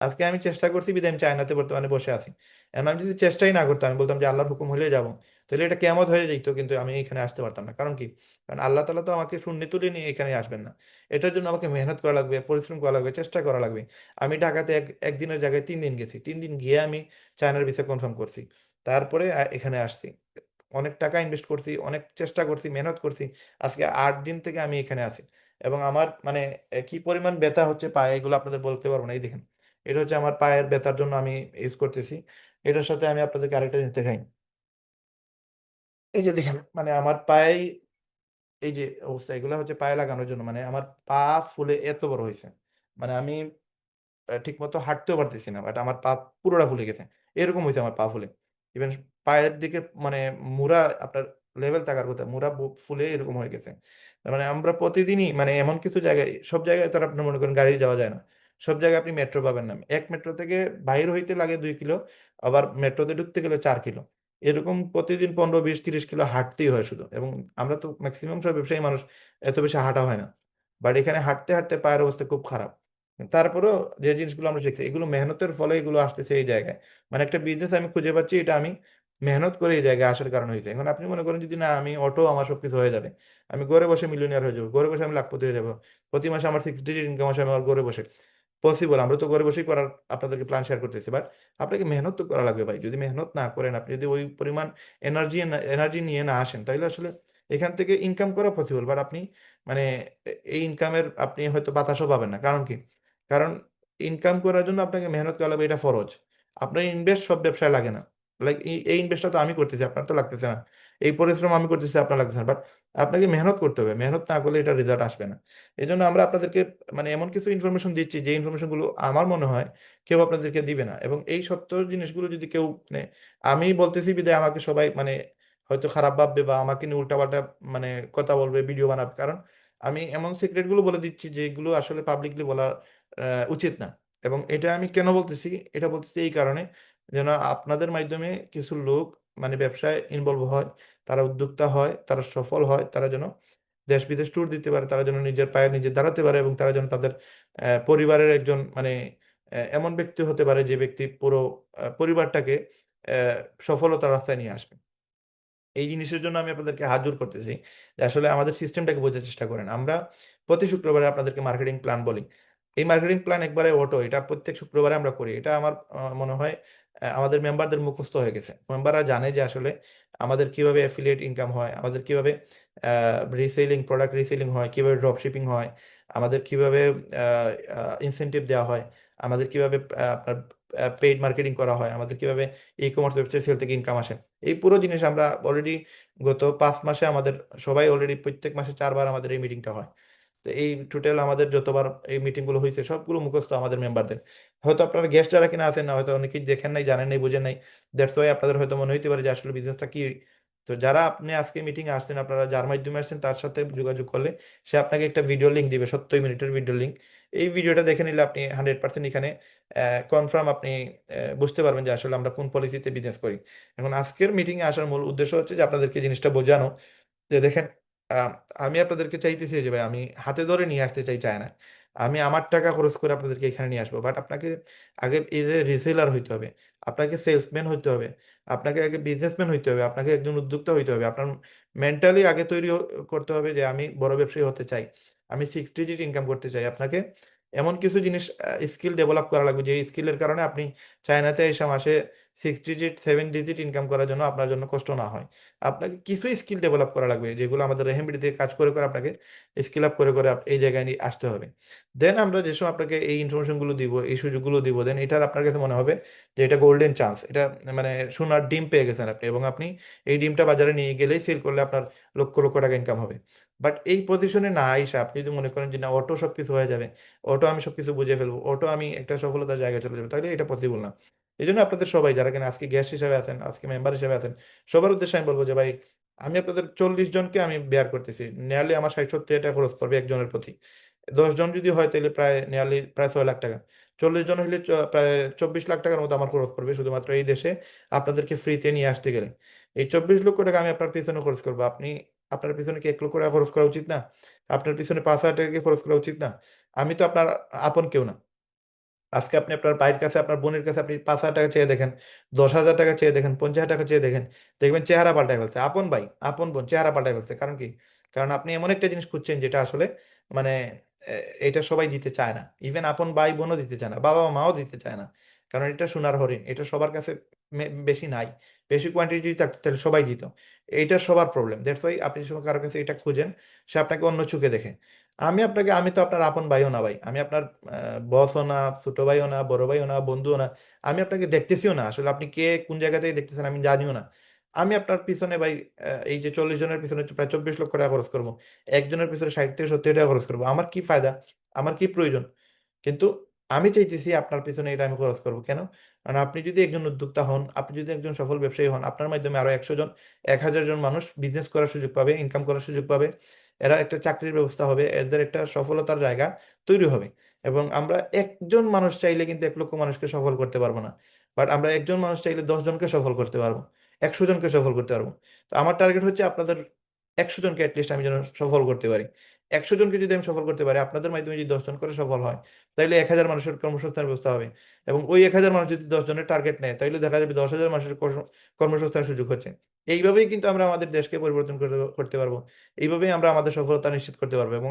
আজকে আমি চেষ্টা করছি বিধায় আমি চায়নাতে বর্তমানে বসে আছি। এখন আমি যদি চেষ্টাই না করতাম, আমি বলতাম যে আল্লাহর হুকুম হলেই যাব। তাহলে এটা কিয়ামত হয়ে যেত কিন্তু আমি এখানে আসতে পারতাম না। কারণ কি? কারণ আল্লাহ তালা তো আমাকে শূন্যে তুলে নিয়ে এখানে আসবেন না। এটার জন্য আমাকে মেহনত করা লাগবে, পরিশ্রম করা লাগবে, চেষ্টা করা লাগবে। আমি ঢাকাতে এক একদিনের জায়গায় তিন দিন গেছি। তিন দিন গিয়ে আমি চায়নার ভিসা কনফার্ম করছি। তারপরে এখানে আসছি। অনেক টাকা ইনভেস্ট করছি, অনেক চেষ্টা করছি, মেহনত করছি। আজকে আট দিন থেকে আমি এখানে আছি। এবং আমার মানে কি পরিমাণ ব্যথা হচ্ছে পায়ে এগুলো আপনাদের বলতে পারব না। এই দেখেন। এটা হচ্ছে আমার পায়ের ব্যথার জন্য আমি ইউজ করতেছি। এটার সাথে আমি আপনাদেরকে আরেকটা জিনিস দেখাই। এই যে দেখেন মানে আমার পায়েই এই যে অবস্থা, এগুলা হচ্ছে পায়ে লাগানোর জন্য। মানে আমার পা ফুলে এত বড় হয়েছে মানে আমি ঠিক মতো হাঁটতেও পারতেছি না। বাট আমার পা পুরোটা ফুলে গেছে। এরকম হয়েছে আমার পা ফুলে। ইভেন পায়ের দিকে মানে মুড়া আপনার লেভেল থাকার কথা। বু, ফুলে এরকম হয়ে গেছে। মানে আমরা প্রতিদিনই মানে এমন কিছু জায়গায়, সব জায়গায় তো আর আপনি মনে করেন গাড়ি যাওয়া যায় না। সব জায়গায় আপনি মেট্রো পাবেন না। এক মেট্রো থেকে বাইর হইতে লাগে দুই কিলো, আবার মেট্রোতে ঢুকতে গেলে চার কিলো। এরকম প্রতিদিন ১৫, ২০, ৩০ কিলো হাঁটতেই হয় শুধু। এবং আমরা তো ম্যাক্সিমাম সব ব্যবসায়ী মানুষ এত বেশি হাঁটা হয় না। বাট এখানে হাঁটতে, হাঁটতে পায়ের অবস্থা খুব খারাপ। তারপরেও যে জিনিসগুলো আমরা শিখছি, এগুলো মেহনতের ফলে এগুলো আসতেছে এই জায়গায়। মানে একটা বিজনেস আমি খুঁজে পাচ্ছি, এটা আমি মেহনত করে এই জায়গায় আসার কারণে হইছে। এখন আপনি মনে করেন যদি না আমি অটো আমার সবকিছু হয়ে যাবে। আমি ঘরে বসে মিলিয়নিয়ার হয়ে যাব। ঘরে বসে আমি লাখপতি হয়ে যাব। প্রতি মাসে আমার 6 ডিজিট ইনকাম আসে আমার ঘরে বসে। পসিবল আমরা তো ঘরে বসেই করার আপনাদেরকে প্ল্যান শেয়ার করতেছি। বাট আপনাকে মেহনত তো করা লাগবে ভাই। যদি মেহনত না করেন, আপনি যদি ওই পরিমাণ এনার্জি এনার্জি নিয়ে না আসেন, তাহলে আসলে এখান থেকে ইনকাম করা পসিবল। বাট আপনি মানে এই ইনকামের আপনি হয়তো বাতাসও পাবেন না। কারণ কি? কারণ ইনকাম করার জন্য আপনাকে মেহনত করা লাগবে এটা ফরজ। আপনার ইনভেস্ট সব ব্যবসায় লাগে না। লাইক এই ইনভেস্টটা তো আমি করতেছি, আপনার তো লাগতেছে না। এই পরিশ্রম আমি করতেছি, আপনার লাগতেছে না। বাট আপনাকে মেহনত করতে হবে। মেহনত না করলে এটা রেজাল্ট আসবে না। এই জন্য আমরা আপনাদেরকে মানে এমন কিছু ইনফরমেশন দিচ্ছি, যে ইনফরমেশনগুলো আমার মনে হয় কেউ আপনাদেরকে দিবে না। এবং এই সত্য জিনিসগুলো যদি কেউ মানে আমি বলতেছি বিধায় আমাকে সবাই মানে হয়তো খারাপ ভাববে বা আমাকে নিয়ে উল্টাপাল্টা মানে কথা বলবে, ভিডিও বানাবে। কারণ আমি এমন সিক্রেটগুলো বলে দিচ্ছি যেগুলো আসলে পাবলিকলি বলা উচিত না। এবং এটা আমি কেন বলতেছি? এটা বলতেছি এই কারণে যেন আপনাদের মাধ্যমে কিছু লোক মানে ব্যবসায় ইনভলভ হয়, তারা উদ্যোক্তা হয়, তারা সফল হয়, তারা যেন দেশ-বিদেশ ট্যুর দিতে পারে, তারা যেন নিজের পায়ে নিজে দাঁড়াতে পারে এবং তারা যেন তাদের পরিবারের একজন মানে এমন ব্যক্তি হতে পারে যে ব্যক্তি পুরো পরিবারটাকে সফলতার রাস্তায় নিয়ে আসবে। এই জিনিসের জন্য আমি আপনাদেরকে হাত জোড় করতেছি আসলে আমাদের সিস্টেমটাকে বোঝার চেষ্টা করেন। আমরা প্রতি শুক্রবারে আপনাদেরকে মার্কেটিং প্ল্যান বলি। এই মার্কেটিং প্ল্যান একবারে অটো। এটা প্রত্যেক শুক্রবারে আমরা করি। এটা আমার মনে হয় আমাদের মেম্বারদের মুখস্থ হয়ে গেছে। মেম্বাররা জানে যে আসলে আমাদের কীভাবে এফিলিয়েট ইনকাম হয়, আমাদের কীভাবে রিসেলিং, প্রোডাক্ট রিসেলিং হয়, কীভাবে ড্রপ শিপিং হয়, আমাদের কীভাবে ইনসেনটিভ দেওয়া হয়, আমাদের কীভাবে আপনার পেইড মার্কেটিং করা হয়, আমাদের কীভাবে ই-কমার্স ওয়েবসাইট সেল থেকে ইনকাম আসে। এই পুরো জিনিস আমরা অলরেডি গত পাঁচ মাসে আমাদের সবাই অলরেডি প্রত্যেক মাসে চারবার আমাদের এই মিটিংটা হয়। তো এই টোটাল আমাদের যতবার এই মিটিংগুলো হইছে সবগুলো মুখস্থ আমাদের মেম্বারদের। হয়তো আপনারা গেস্ট যারা কিনা আছেন না হয়তো অনেকেই দেখেন নাই, জানেন নাই, বুঝেন নাই। দ্যাটস ওয়াই আপনাদের হয়তো মনে হইতে পারে যে আসলে বিজনেসটা কি? তো যারা আপনি আজকে মিটিং আসছেন, আপনারা যার মাধ্যমে আসছেন তার সাথে যোগাযোগ করলে সে আপনাকে একটা ভিডিও লিংক দিবে ৭০ মিনিটের ভিডিও লিংক। এই ভিডিওটা দেখে নিলে আপনি 100% এখানে কনফার্ম আপনি বুঝতে পারবেন যে আসলে আমরা কোন পলিসিতে বিজনেস করি। এখন আজকের মিটিং এ আসার মূল উদ্দেশ্য হচ্ছে যে আপনাদেরকে জিনিসটা বোঝানো যে দেখেন আমি আপনাদেরকে চাইতেছি যে ভাই আমি হাতে ধরে নিয়ে আসতে চাই চায় না আমি আমার টাকা খরচ করে আপনাদেরকে এখানে নিয়ে আসব। বাট আপনাকে আগে এই যে রিসেলার হইতে হবে, আপনাকে সেলসম্যান হইতে হবে, আপনাকে আগে বিজনেসম্যান হইতে হবে, আপনাকে একজন উদ্যোক্তা হইতে হবে। আপনার মেন্টালি আগে তৈরি করতে হবে যে আমি বড় ব্যবসায়ী হতে চাই। আমি সিক্স ডিজিট ইনকাম করতে চাই। আপনাকে এমন কিছু জিনিস স্কিল ডেভেলপ করা লাগবে যে স্কিলের কারণে আপনি চায়নাতে এসে মাসে 6 ডিজিট, সেভেন ডিজিট ইনকাম করার জন্য আপনার জন্য কষ্ট না হয়। আপনাকে কিছু স্কিল ডেভেলপ করা লাগবে যেগুলো আমাদের রেহেনবিডি থেকে কাজ করে, করে আপনাকে স্কিল আপ করে, করে এই জায়গায় নিয়ে আসতে হবে। দেন আমরা যেসব আপনাকে এই ইনফরমেশনগুলো দিব, এই সুযোগগুলো দিব, দেন এটার আপনার কাছে মনে হবে যে এটা গোল্ডেন চান্স। এটা মানে সোনার ডিম পেয়ে গেছেন আপনি এবং আপনি এই ডিমটা বাজারে নিয়ে গেলেই সেল করলে আপনার লক্ষ, লক্ষ টাকা ইনকাম হবে। বাট এই পজিশনে না আইসা আপনি যদি মনে করেন যে না অটো সবকিছু হয়ে যাবে, অটো আমি সবকিছু বুঝে ফেলব, অটো আমি একটা সফলতার জায়গায় চলে যাব, তাহলে এটা পসিবল না। এই জন্য আপনাদের সবাই যারা কিনা আজকে গেস্ট হিসাবে আছেন, আজকে মেম্বার হিসাবে আছেন, সবার উদ্দেশ্যে আমি বলব যে ভাই আমি আপনাদের ৪০ জনকে আমি বেয়ার করতেছি। নিয়ারলি আমার ৬০-৭০ টাকা খরচ পড়বে একজনের প্রতি। ১০ জন যদি হয় তাহলে প্রায় নিয়ারলি প্রায় ৬ লাখ টাকা। ৪০ জন হইলে চ প্রায় ২৪ লাখ টাকার মতো আমার খরচ পড়বে শুধুমাত্র এই দেশে আপনাদেরকে ফ্রিতে নিয়ে আসতে গেলে। এই ২৪ লক্ষ টাকা আমি আপনার পিছনে খরচ করব আপনি আপনার পিছনে কি ১ লক্ষ টাকা খরচ করা উচিত না? আপনার পিছনে পাঁচ হাজার টাকা কি খরচ করা উচিত না? আমি তো আপনার আপন কেউ না। আজকে আপনি আপনার ভাইয়ের কাছে, আপনার বোনের কাছে আপনি ৳৫,০০০ চেয়ে দেখেন, ৳১০,০০০ চেয়ে দেখেন, ৳৫০,০০০ চেয়ে দেখেন। দেখবেন চেহারা পাল্টায় ফেলছে। আপন ভাই, আপন বোন চেহারা পাল্টায় ফেলছে। কারণ কি? কারণ আপনি এমন একটা জিনিস খুঁজছেন যেটা আসলে মানে এটা সবাই দিতে চায় না। ইভেন আপন ভাই-বোনও দিতে চায় না। বাবা-মাও দিতে চায় না। কারণ এটা সোনার হরিণ। এটা সবার কাছে বেশি নাই। বেশি কোয়ান্টিটি যদি থাকতো তাহলে সবাই দিত। এইটা সবার প্রবলেম। দ্যাটস হোয়াই আপনি যখন কারও কাছে এটা খুঁজেন, সে আপনাকে অন্য চোখে দেখে। আমি আপনাকে আমি তো আপনার আপন ভাইও না ভাই। আমি আপনার বসও না, ছোট ভাইও না, বড় ভাইও না, বন্ধুও না। আমি আপনাকে দেখতেছিও না। আসলে আপনি কে কোন জায়গা থেকে দেখতেছেন আমি জানিও না। আমি আপনার পিছনে ভাই এই যে ৪০ জনের পিছনে প্রায় ৳২৪,০০,০০০ খরচ করব একজনের পিছনে ৳৬০,০০০-৳৭০,০০০ খরচ করব আমার কি ফায়দা? আমার কি প্রয়োজন? কিন্তু আমি চাইতেছি আপনার পেছনে এটা আমি খরচ করব। কেন? কারণ আপনি যদি একজন উদ্যোক্তা হন, আপনি যদি একজন সফল ব্যবসায়ী হন, আপনার মাধ্যমে আরও ১০০ জন, ১০০০ জন মানুষ বিজনেস করার সুযোগ পাবে, ইনকাম করার সুযোগ পাবে। এরা একটা চাকরির ব্যবস্থা হবে। এদের একটা সফলতার জায়গা তৈরি হবে। এবং আমরা একজন মানুষ চাইলে কিন্তু ১ লক্ষ মানুষকে সফল করতে পারব না। বাট আমরা একজন মানুষ চাইলে ১০ জনকে সফল করতে পারব একশো জনকে সফল করতে পারব তো আমার টার্গেট হচ্ছে আপনাদের ১০০ জনকে অ্যাটলিস্ট আমি যেন সফল করতে পারি। ১০০ জনকে যদি আমি সফল করতে পারি, আপনাদের মাধ্যমে যদি দশজন করে সফল হয়, তাহলে এক হাজার মানুষের কর্মসংস্থানের ব্যবস্থা হবে। এবং ওই ১০০০ মানুষ যদি ১০ জনের টার্গেট নেয়, তাহলে দেখা যাবে ১০,০০০ মানুষের কর্ম কর্মসংস্থানের সুযোগ হচ্ছে। এইভাবেই কিন্তু আমরা আমাদের দেশকে পরিবর্তন করতে পারব এইভাবেই আমরা আমাদের সফলতা নিশ্চিত করতে পারব এবং